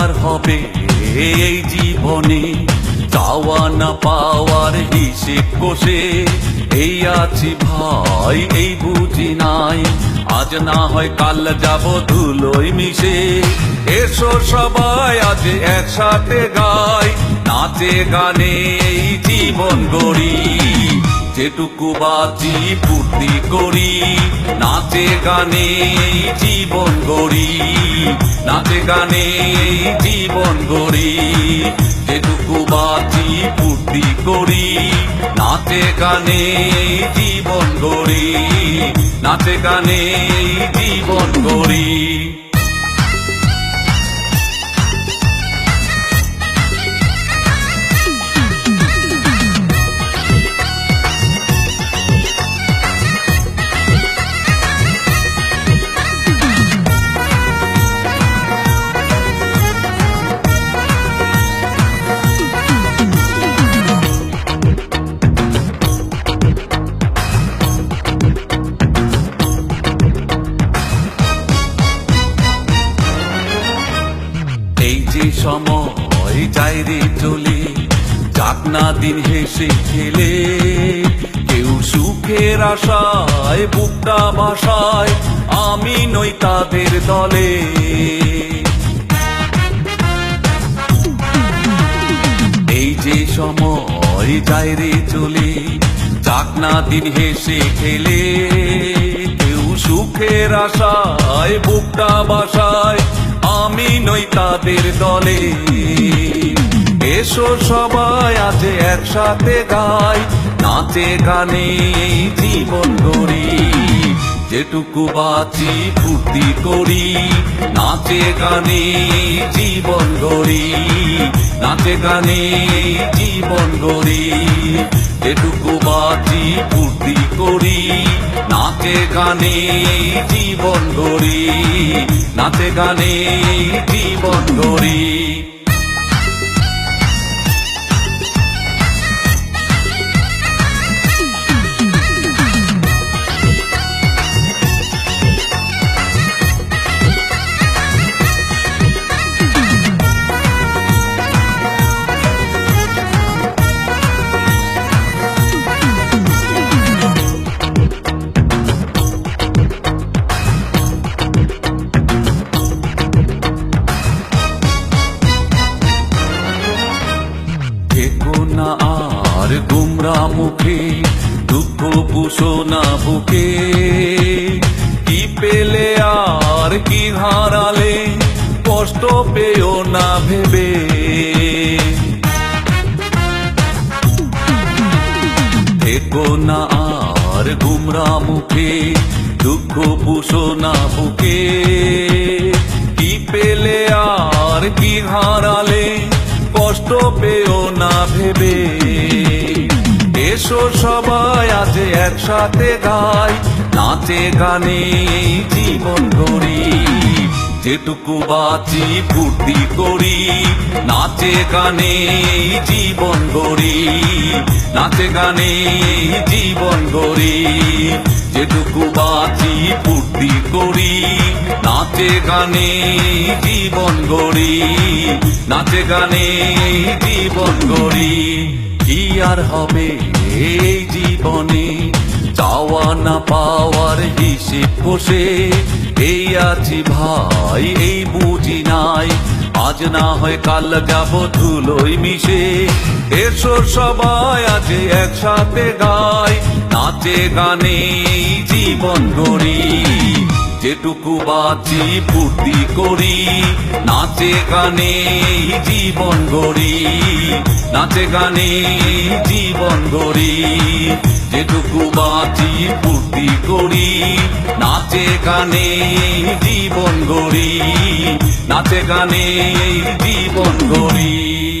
আর হবে এই জীবনে? চাওয়া না পাওয়ার হিসেব কষে এই আছি ভাই, এই বুঝি নাই। আজ না হয় কাল যাব ধুলোই মিশে। এসো সবাই আজ একসাথে গাই। নাচে গানে এই জীবন গড়ি। যেটুকু বাঁচি ফুর্তি করি। নাচে গানে জীবন গড়ি। নাচে গানে জীবন গড়ি। যেটুকু বাঁচি ফুর্তি করি। নাচে গানে জীবন গড়ি। নাচে গানে জীবন গড়ি। সময় যাই রে চলে। যাক না দিন হেসে খেলে। কেউ সুখের আশায়, বুকটা বাসায়। আমি নই তাদের দলে। এই যে সময় যায় রে চলে। যাক না দিন হেসে খেলে। কেউ সুখের আশায়, বুকটা বাসায়। আমি নই তাদের দলে। এসো সবাই আজ একসাথে গাই, নাচে গানে জীবন গড়ি। যেটুকু বাঁচি, ফুর্তি করি, নাচে গানে জীবন গড়ি, নাচে গানে জীবন গড়ি। যেটুকু বাজি পূর্তি করি নাচে গানে জীবন গড়ি নাচে গানে জীবন গড়ি। দুঃখ পুষো না বুকে। কি পেলে আর কি হারালে, কষ্ট পেও না ভেবে। থেকো না আর গুমরা মুখে, দুঃখ পুষো না বুকে। কি পেলে আর কি হারালে, কষ্ট পেও না ভেবে। এসো সবাই আজ একসাথে গাই, নাচে, গানে জীবন গড়ি। যেটুকু বাঁচি, ফুর্তি করি, নাচে, গানে জীবন গড়ি। নাচে, গানে জীবন গড়ি। যেটুকু বাঁচি, ফুর্তি করি, নাচে, গানে জীবন গড়ি। নাচে, গানে জীবন গড়ি। কি আর হবে এই জীবনে? চাওয়া না পাওয়ার হিসেব কষে এই আছি ভাই, এই বুঝি নাই। আজ না হয় কাল যাব ধুলোই মিশে। এসো সবাই আজ একসাথে গাই। নাচে গানে জীবন গড়ি। যেটুকু বাঁচি, ফুর্তি করি, নাচে গানে জীবন গড়ি, নাচে গানে জীবন গড়ি। যেটুকু বাঁচি, ফুর্তি করি, নাচে গানে জীবন গড়ি, নাচে গানে জীবন গড়ি।